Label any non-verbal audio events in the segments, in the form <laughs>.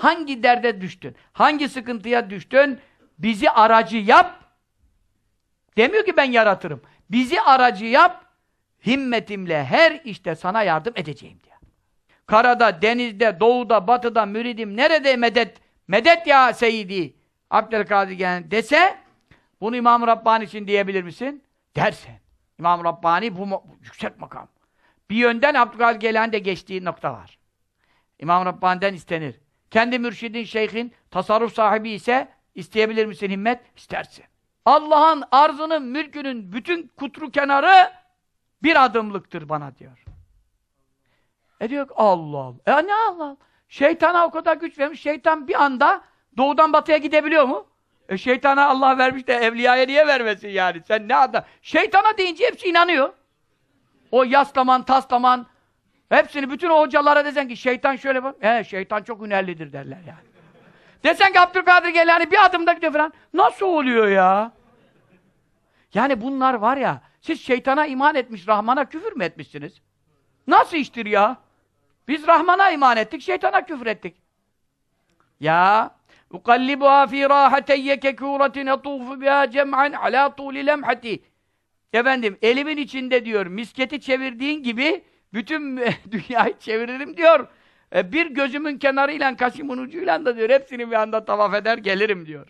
hangi derde düştün, hangi sıkıntıya düştün, bizi aracı yap. Demiyor ki ben yaratırım. Bizi aracı yap, himmetimle her işte sana yardım edeceğim diyor. Karada, denizde, doğuda, batıda, müridim, nerede medet, medet ya Seyyidi, Abdülkadir Gelen dese, bunu İmam-ı Rabbani için diyebilir misin? Dersen. İmam-ı Rabbani bu, bu yüksek makam. Bir yönden Abdülkadir Geylani de geçtiği nokta var. İmam Rabbani'den istenir. Kendi mürşidin, şeyhin, tasarruf sahibi ise isteyebilir misin himmet? İstersin. Allah'ın arzının, mülkünün bütün kutru kenarı bir adımlıktır bana diyor. E diyor ki Allah Allah. E ne Allah? Şeytana o kadar güç vermiş. Şeytan bir anda doğudan batıya gidebiliyor mu? E şeytana Allah vermiş de evliyaya niye vermesin yani? Sen ne adam? Şeytana deyince hepsi inanıyor. O yaslaman, taslaman hepsini bütün o hocalara desen ki şeytan şöyle bak. He şeytan çok hünerlidir derler yani. Desen ki Abdülkadir Geylani bir adımda gidiyor falan. Nasıl oluyor ya? Yani bunlar var ya, siz şeytana iman etmiş, Rahman'a küfür mü etmişsiniz? Nasıl iştir ya? Biz Rahman'a iman ettik, şeytana küfür ettik. Ya ukallibuha fi rahateyye kekûretin etûfu biha cem'an alâ tûli lemhati Efendim, elimin içinde diyor, misketi çevirdiğin gibi bütün <laughs> dünyayı çeviririm diyor. E, bir gözümün kenarıyla, kaşımın ucuyla da diyor, hepsini bir anda tavaf eder, gelirim diyor.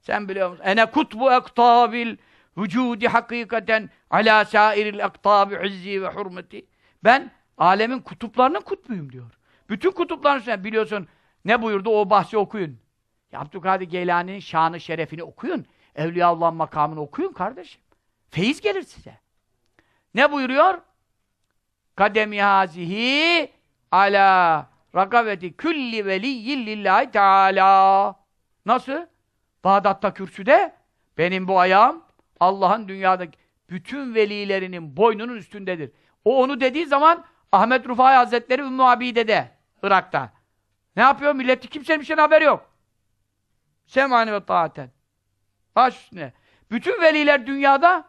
Sen biliyor musun? Ene kutbu ektabil vücudi hakikaten ala sairil ektabi izzi ve hurmeti. Ben alemin kutuplarının kutbuyum diyor. Bütün kutupların üstüne biliyorsun ne buyurdu o bahsi okuyun. Abdülkadir Geylani'nin şanı şerefini okuyun. Evliyaullah makamını okuyun kardeşim. Feyiz gelir size. Ne buyuruyor? Kademi hazihi ala rakaveti külli veliyyin lillahi teala. Nasıl? Bağdat'ta kürsüde benim bu ayağım Allah'ın dünyadaki bütün velilerinin boynunun üstündedir. O onu dediği zaman Ahmet Rufai Hazretleri Ümmü Abide'de Irak'ta. Ne yapıyor? Milleti kimsenin bir şeyin haberi yok. Semani ve taaten. Baş üstüne. Bütün veliler dünyada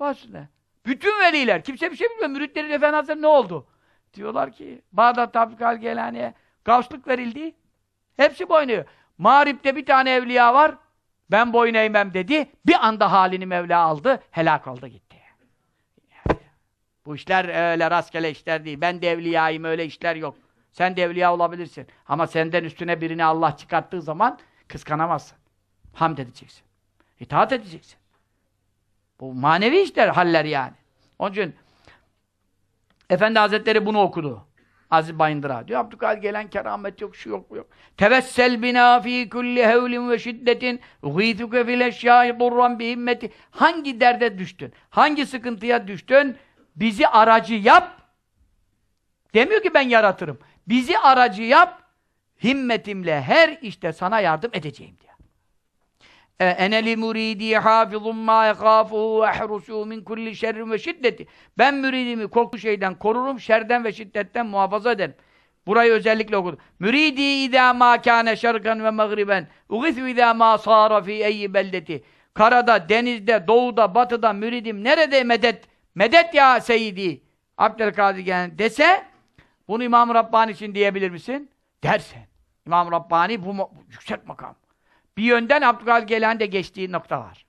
baş üstüne. Bütün veliler. Kimse bir şey bilmiyor. Müritlerin Efendi Hazretleri ne oldu? Diyorlar ki Bağdat Abdülkadir Geylani'ye gavslık verildi. Hepsi boynuyor. Mağrip'te bir tane evliya var. Ben boyun eğmem dedi. Bir anda halini Mevla aldı. Helak oldu gitti. Bu işler öyle rastgele işler değil. Ben de evliyayım öyle işler yok. Sen de evliya olabilirsin. Ama senden üstüne birini Allah çıkarttığı zaman kıskanamazsın. Hamd edeceksin. İtaat edeceksin. Bu manevi işler, haller yani. Onun için Efendi Hazretleri bunu okudu. Aziz Bayındır'a. Diyor Abdülkadir gelen keramet yok, şu yok, bu yok. Tevessel bina fi kulli hevlin ve şiddetin ghîthuke fil eşyâi durran bi himmeti. Hangi derde düştün? Hangi sıkıntıya düştün? Bizi aracı yap. Demiyor ki ben yaratırım. Bizi aracı yap. Himmetimle her işte sana yardım edeceğim diyor. E, ene li muridi hafizun ma yekhafuhu ve ehrusu min kulli şerrin ve şiddeti. Ben müridimi korku şeyden korurum, şerden ve şiddetten muhafaza ederim. Burayı özellikle okudum. Müridi idâ mâ kâne şerkan ve mağriben ugithu idâ mâ sâra fî eyyi beldeti. Karada, denizde, doğuda, batıda müridim nerede medet? Medet ya Seyyidi. Abdülkadir Gelen dese bunu İmam-ı Rabbani için diyebilir misin? Dersen. İmam-ı Rabbani bu yüksek makam. Bir yönden Abdülkadir Geylani de geçtiği nokta var.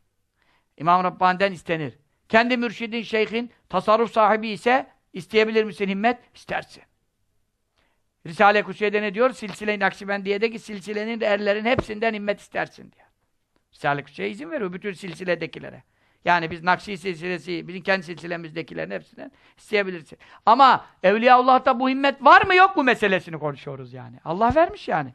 İmam Rabbani'den istenir. Kendi mürşidin, şeyhin, tasarruf sahibi ise isteyebilir misin himmet? İstersin. Risale-i Kutsiye'de ne diyor? Silsile-i Nakşibendiye'de ki silsilenin erlerin hepsinden himmet istersin diyor. Risale-i Kutsiye izin veriyor bütün silsiledekilere. Yani biz Nakşi silsilesi, bizim kendi silsilemizdekilerin hepsinden isteyebilirsin. Ama Evliyaullah'ta bu himmet var mı yok mu meselesini konuşuyoruz yani. Allah vermiş yani.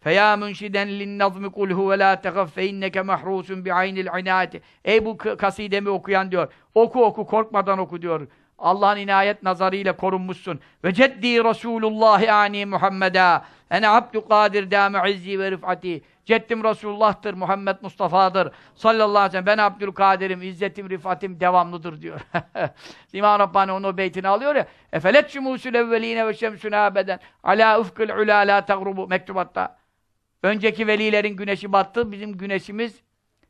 Feya münşiden lin nazmi kul huve la tehaf fe inneke mahrusun bi aynil inayeti. Ey bu kasidemi okuyan diyor. Oku oku korkmadan oku diyor. Allah'ın inayet nazarıyla korunmuşsun. Ve ceddi Resulullah ani Muhammed'a. Ene abdu kadir dâme izzi ve rifati. Ceddim Resulullah'tır, Muhammed Mustafa'dır. Sallallahu aleyhi ve sellem. Ben Abdülkadir'im, izzetim, rifatim devamlıdır diyor. <laughs> İmam Rabbani onu beytini alıyor ya. Efelet şumusul evveline ve şemsün abeden. Ala ufkil ula la tagrubu. Mektubatta. Önceki velilerin güneşi battı, bizim güneşimiz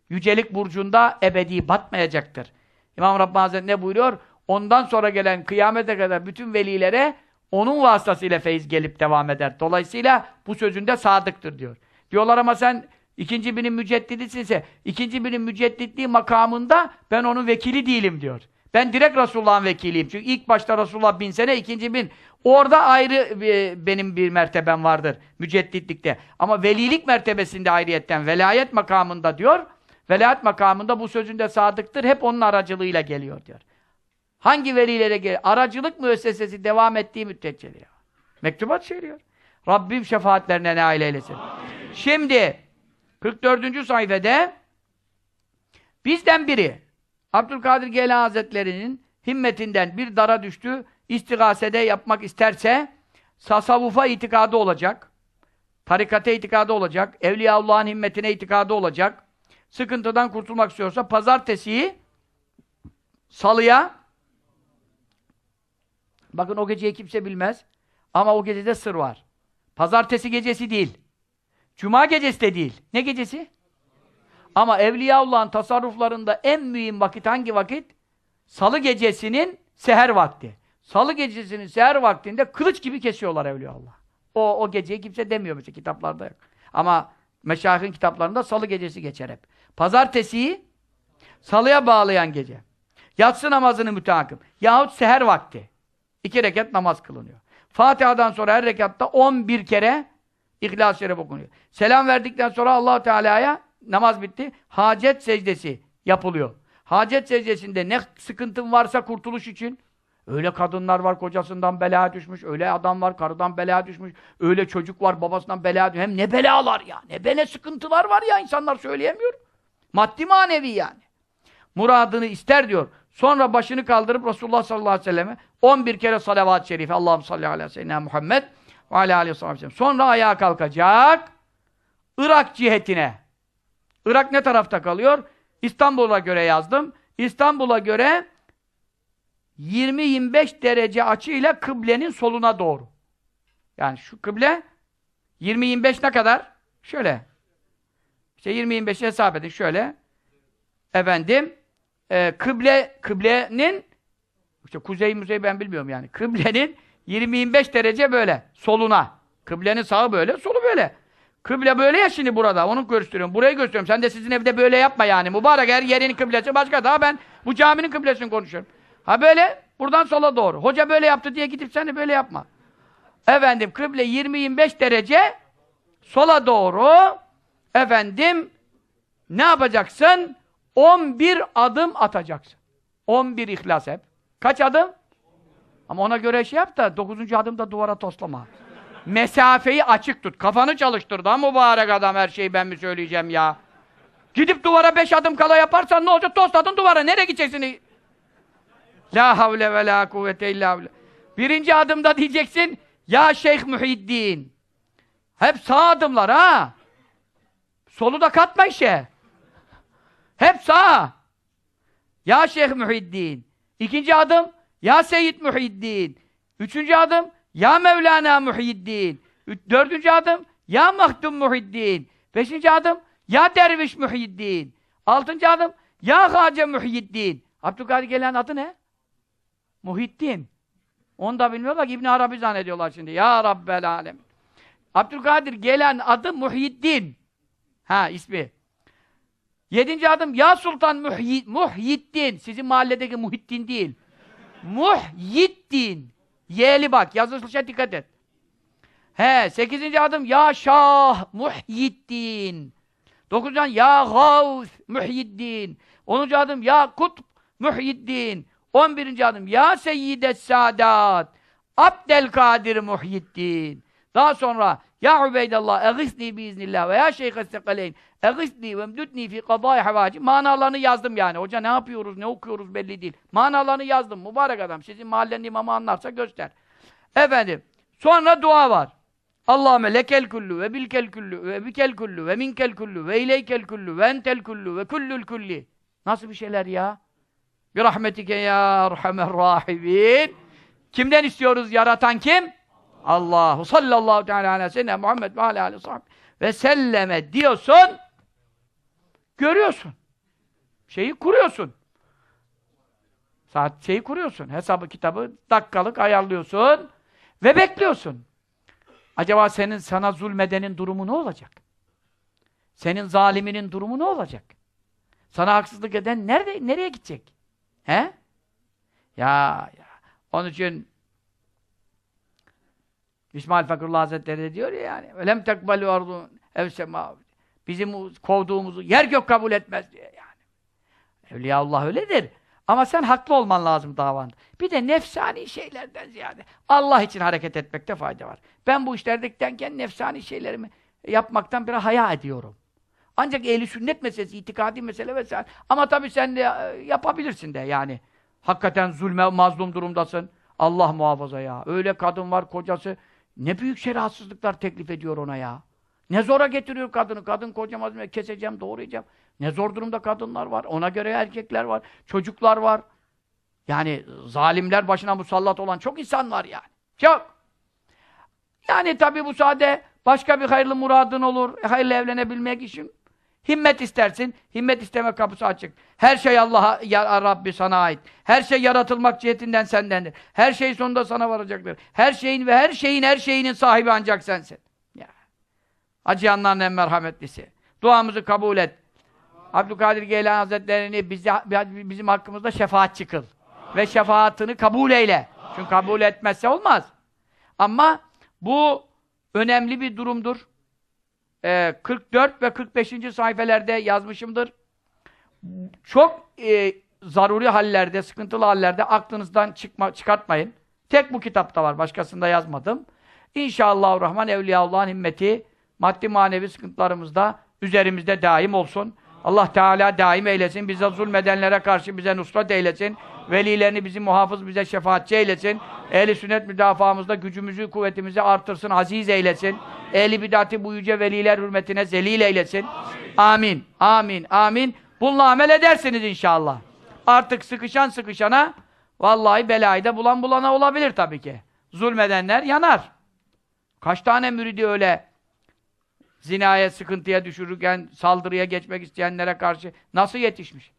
yücelik burcunda ebedi batmayacaktır. İmam Rabbani Hazretleri ne buyuruyor? Ondan sonra gelen kıyamete kadar bütün velilere Onun vasıtasıyla feyiz gelip devam eder. Dolayısıyla bu sözünde sadıktır diyor. Diyorlar ama sen ikinci binin müceddidisinse, ikinci binin mücedditliği makamında ben onun vekili değilim diyor. Ben direkt Resulullah'ın vekiliyim. Çünkü ilk başta Resulullah bin sene, ikinci bin. Orada ayrı e, benim bir mertebem vardır mücedditlikte. Ama velilik mertebesinde ayrıyetten, velayet makamında diyor. Velayet makamında bu sözünde sadıktır. Hep onun aracılığıyla geliyor diyor. Hangi velilere geliyor? Aracılık müessesesi devam ettiği müddetçe diyor. Mektubat söylüyor. Rabbim şefaatlerine nail eylesin. Şimdi 44. sayfede bizden biri Abdülkadir Geylani Hazretleri'nin himmetinden bir dara düştü, istigasede yapmak isterse tasavvufa itikadı olacak, tarikate itikadı olacak, Evliyaullah'ın himmetine itikadı olacak, sıkıntıdan kurtulmak istiyorsa pazartesiyi salıya bakın o geceyi kimse bilmez ama o gecede sır var. Pazartesi gecesi değil. Cuma gecesi de değil. Ne gecesi? Ama Evliyaullah'ın tasarruflarında en mühim vakit hangi vakit? Salı gecesinin seher vakti. Salı gecesinin seher vaktinde kılıç gibi kesiyorlar Evliyaullah. O, o geceyi kimse demiyor mesela kitaplarda yok. Ama meşayihin kitaplarında salı gecesi geçer hep. Pazartesiyi salıya bağlayan gece. Yatsı namazını müteakip. Yahut seher vakti. İki rekat namaz kılınıyor. Fatiha'dan sonra her rekatta 11 kere İhlas-ı Şerif okunuyor. Selam verdikten sonra allah Teala'ya namaz bitti. Hacet secdesi yapılıyor. Hacet secdesinde ne sıkıntın varsa kurtuluş için öyle kadınlar var kocasından bela düşmüş, öyle adam var karıdan bela düşmüş, öyle çocuk var babasından bela düşmüş. Hem ne belalar ya, ne bele sıkıntılar var ya insanlar söyleyemiyor. Maddi manevi yani. Muradını ister diyor. Sonra başını kaldırıp Resulullah sallallahu aleyhi ve selleme 11 kere salavat-ı şerife Allah'ım salli ve sellem Muhammed ve aleyhi ve sellem. Sonra ayağa kalkacak. Irak cihetine. Irak ne tarafta kalıyor? İstanbul'a göre yazdım. İstanbul'a göre 20-25 derece açıyla kıblenin soluna doğru. Yani şu kıble 20-25 ne kadar? Şöyle. İşte 20-25'i hesap edin şöyle. Efendim e, kıble kıblenin işte kuzey müzey ben bilmiyorum yani. Kıblenin 20-25 derece böyle soluna. Kıblenin sağı böyle, solu böyle. Kıble böyle ya şimdi burada. Onu gösteriyorum. Burayı gösteriyorum. Sen de sizin evde böyle yapma yani. Mübarek her yerin kıblesi başka. Daha ben bu caminin kıblesini konuşuyorum. Ha böyle buradan sola doğru. Hoca böyle yaptı diye gidip sen de böyle yapma. Efendim kıble 20-25 derece sola doğru efendim ne yapacaksın? 11 adım atacaksın. 11 ihlas hep. Kaç adım? Ama ona göre şey yap da 9. adımda duvara toslama. Mesafeyi açık tut. Kafanı çalıştır da mübarek adam her şeyi ben mi söyleyeceğim ya. Gidip duvara 5 adım kala yaparsan ne olacak? Tosladın duvara. Nereye gideceksin? La havle ve la kuvvete illa billah. Birinci adımda diyeceksin Ya Şeyh Muhiddin. Hep sağ adımlar ha. Solu da katma işe. Hep sağ. Ya Şeyh Muhiddin. İkinci adım Ya Seyyid Muhiddin. Üçüncü adım Ya Mevlana Muhiddin. Dördüncü adım Ya Mahdum Muhiddin. Beşinci adım Ya Derviş Muhiddin. Altıncı adım Ya Hace Muhiddin. Abdülkadir gelen adı ne? Muhiddin. Onu da bilmiyorlar İbn Arabi zannediyorlar şimdi. Ya Rabbel Alem. Abdülkadir gelen adı Muhyiddin. Ha ismi. Yedinci adım Ya Sultan Muhyi, Muhyiddin. Sizin mahalledeki Muhiddin değil. Muhyiddin. Y'li bak. Yazılışa dikkat et. He. Sekizinci adım Ya Şah Muhyiddin. Dokuzuncu adım Ya Gavs Muhyiddin. Onuncu adım Ya Kutb Muhyiddin. On birinci adım Ya Seyyides Sadat Abdelkadir Muhyiddin. Daha sonra Ya Ubeydallah eğisni biiznillah ve ya Şeyh Estekaleyn eğisni ve mdütni fi kadai havaci manalarını yazdım yani. Hoca ne yapıyoruz, ne okuyoruz belli değil. Manalarını yazdım. Mübarek adam. Sizin mahallenin imamı anlarsa göster. Efendim. Sonra dua var. Allahümme lekel kullu ve bilkel kullu ve bikel kullu ve minkel kullu ve ileykel kullu ve entel kullu ve kullul kulli. Nasıl bir şeyler ya? Bir rahmetike ya erhamer rahimin. Kimden istiyoruz? Yaratan kim? Allahu sallallahu teala aleyhi ve sellem Muhammed ve aleyhi ve ve selleme diyorsun görüyorsun. Şeyi kuruyorsun. Saat şeyi kuruyorsun. Hesabı kitabı dakikalık ayarlıyorsun. Ve bekliyorsun. Acaba senin sana zulmedenin durumu ne olacak? Senin zaliminin durumu ne olacak? Sana haksızlık eden nerede nereye gidecek? He? Ya ya. Onun için İsmail Fakırullah Hazretleri de diyor ya yani "Velem tekbalu ardun ev sema." Bizim kovduğumuzu yer gök kabul etmez diye yani. Evliyaullah öyledir. Ama sen haklı olman lazım davanda. Bir de nefsani şeylerden ziyade Allah için hareket etmekte fayda var. Ben bu işlerdekidenken nefsani şeylerimi yapmaktan biraz haya ediyorum. Ancak ehli sünnet meselesi, itikadi mesele vesaire. Ama tabii sen de e, yapabilirsin de yani. Hakikaten zulme, mazlum durumdasın. Allah muhafaza ya. Öyle kadın var kocası. Ne büyük şeriatsızlıklar teklif ediyor ona ya. Ne zora getiriyor kadını. Kadın kocamaz? Keseceğim, doğrayacağım. Ne zor durumda kadınlar var. Ona göre erkekler var. Çocuklar var. Yani zalimler başına musallat olan çok insan var yani. Çok. Yani tabii bu sade başka bir hayırlı muradın olur. E, hayırlı evlenebilmek için himmet istersin. Himmet isteme kapısı açık. Her şey Allah'a ya Rabbi sana ait. Her şey yaratılmak cihetinden sendendir. Her şey sonunda sana varacaktır. Her şeyin ve her şeyin her şeyinin sahibi ancak sensin. Ya. Acıyanların en merhametlisi. Duamızı kabul et. Abdülkadir Geylani Hazretleri'ni bize, bizim hakkımızda şefaatçi kıl. Ve şefaatini kabul eyle. Çünkü kabul etmezse olmaz. Ama bu önemli bir durumdur. Ee, 44 ve 45. sayfelerde yazmışımdır. Çok e, zaruri hallerde, sıkıntılı hallerde aklınızdan çıkma, çıkartmayın. Tek bu kitapta var. Başkasında yazmadım. İnşallah Rahman Evliyaullah'ın himmeti maddi manevi sıkıntılarımızda üzerimizde daim olsun. Allah Teala daim eylesin. Bize zulmedenlere karşı bize nusret eylesin. Velilerini bizi muhafız, bize şefaatçi eylesin. Ehli sünnet müdafaamızda gücümüzü, kuvvetimizi artırsın, aziz eylesin. Ehli bidati bu yüce veliler hürmetine zelil eylesin. Amin. Amin. Amin. Bununla amel edersiniz inşallah. Artık sıkışan sıkışana vallahi belayı da bulan bulana olabilir tabii ki. Zulmedenler yanar. Kaç tane müridi öyle zinaya, sıkıntıya düşürürken saldırıya geçmek isteyenlere karşı nasıl yetişmiş?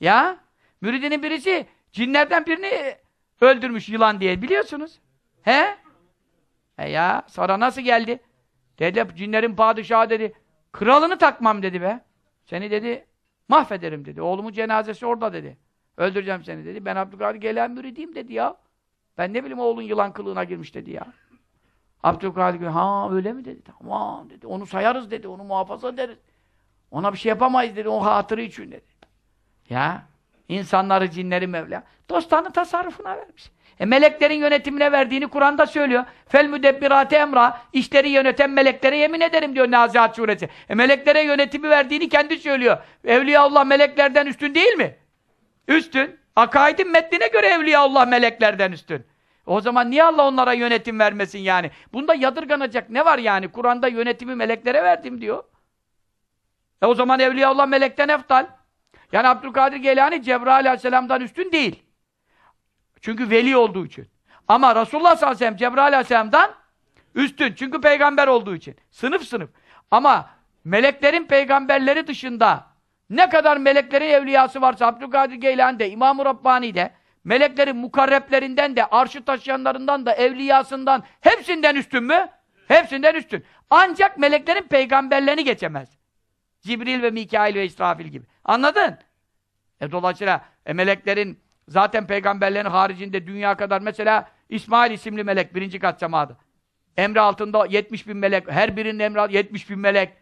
Ya müridinin birisi cinlerden birini öldürmüş yılan diye biliyorsunuz. He? E ya sonra nasıl geldi? Dedi cinlerin padişahı dedi. Kralını takmam dedi be. Seni dedi mahvederim dedi. Oğlumun cenazesi orada dedi. Öldüreceğim seni dedi. Ben Abdülkadir gelen müridiyim dedi ya. Ben ne bileyim oğlun yılan kılığına girmiş dedi ya. Abdülkadir ha öyle mi dedi. Tamam dedi. Onu sayarız dedi. Onu muhafaza ederiz. Ona bir şey yapamayız dedi. O hatırı için dedi. Ya insanları, cinleri Mevla dostlarının tasarrufuna vermiş. E meleklerin yönetimine verdiğini Kur'an'da söylüyor. Fel müdebbirate emra işleri yöneten meleklere yemin ederim diyor Nazihat suresi. E meleklere yönetimi verdiğini kendi söylüyor. Evliyaullah meleklerden üstün değil mi? Üstün. Akaidin metnine göre Evliyaullah meleklerden üstün. O zaman niye Allah onlara yönetim vermesin yani? Bunda yadırganacak ne var yani? Kur'an'da yönetimi meleklere verdim diyor. E o zaman Evliyaullah melekten eftal. Yani Abdülkadir Geylani Cebrail aleyhisselamdan üstün değil. Çünkü veli olduğu için. Ama Resulullah sallallahu aleyhi ve sellem Cebrail aleyhisselamdan üstün. Çünkü peygamber olduğu için. Sınıf sınıf. Ama meleklerin peygamberleri dışında ne kadar meleklerin evliyası varsa Abdülkadir Geylani'de, İmam-ı Rabbani'de meleklerin mukarreplerinden de, arşı taşıyanlarından da, evliyasından hepsinden üstün mü? Hepsinden üstün. Ancak meleklerin peygamberlerini geçemez. Cibril ve Mikail ve İsrafil gibi. Anladın? E dolayısıyla e, meleklerin zaten peygamberlerin haricinde dünya kadar mesela İsmail isimli melek birinci kat semada. Emri altında 70 bin melek, her birinin emri 70 bin melek.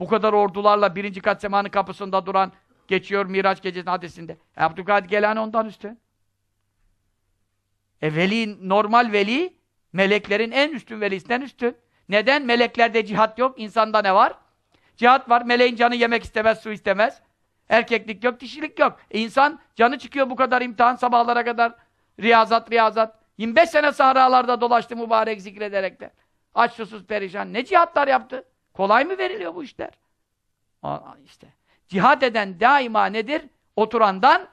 Bu kadar ordularla birinci kat semanın kapısında duran geçiyor Miraç gecesi hadisinde. E, Abdülkadir Gelani ondan üstün. E veli, normal veli, meleklerin en üstün velisinden üstün. Neden? Meleklerde cihat yok, insanda ne var? Cihat var, meleğin canı yemek istemez, su istemez. Erkeklik yok, dişilik yok. E insan canı çıkıyor bu kadar imtihan sabahlara kadar. Riyazat, riyazat. 25 sene sahralarda dolaştı mübarek zikrederek de. Aç susuz perişan. Ne cihatlar yaptı? Kolay mı veriliyor bu işler? Aa, işte. Cihad eden daima nedir? Oturandan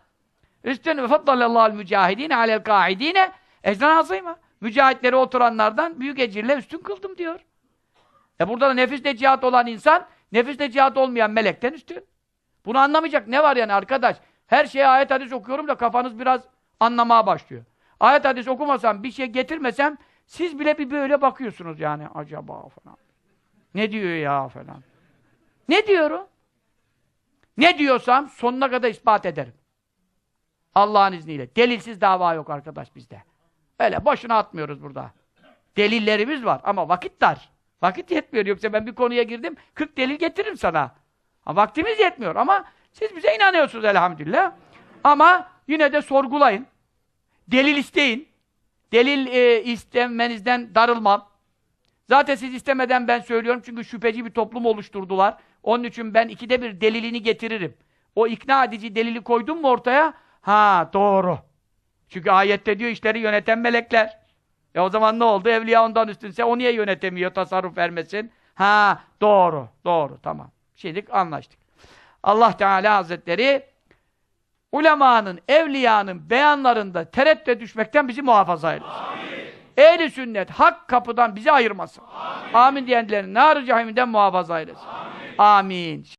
üstün ve faddalallahu mücahidine alel kaidine ecran azîmâ. Mücahitleri oturanlardan büyük ecirle üstün kıldım diyor. E burada da nefisle cihat olan insan, nefisle cihat olmayan melekten üstün. Bunu anlamayacak ne var yani arkadaş? Her şeye ayet hadis okuyorum da kafanız biraz anlamaya başlıyor. Ayet hadis okumasam, bir şey getirmesem Siz bile bir böyle bakıyorsunuz yani acaba falan. Ne diyor ya falan. Ne diyorum? Ne diyorsam sonuna kadar ispat ederim. Allah'ın izniyle. Delilsiz dava yok arkadaş bizde. Öyle boşuna atmıyoruz burada. Delillerimiz var ama vakit dar. Vakit yetmiyor. Yoksa ben bir konuya girdim, 40 delil getiririm sana. Vaktimiz yetmiyor ama siz bize inanıyorsunuz elhamdülillah. Ama yine de sorgulayın. Delil isteyin. Delil e, istemenizden darılmam. Zaten siz istemeden ben söylüyorum çünkü şüpheci bir toplum oluşturdular. Onun için ben ikide bir delilini getiririm. O ikna edici delili koydum mu ortaya? Ha doğru. Çünkü ayette diyor işleri yöneten melekler. E o zaman ne oldu? Evliya ondan üstünse o niye yönetemiyor, tasarruf vermesin? Ha doğru, doğru, tamam. Şimdi anlaştık. Allah Teala Hazretleri ulemanın, evliyanın beyanlarında tereddüte düşmekten bizi muhafaza eylesin. Ehli sünnet hak kapıdan bizi ayırmasın. Amin, Amin diyenlerin nar-ı cehiminden muhafaza eylesin. Amin. Amin.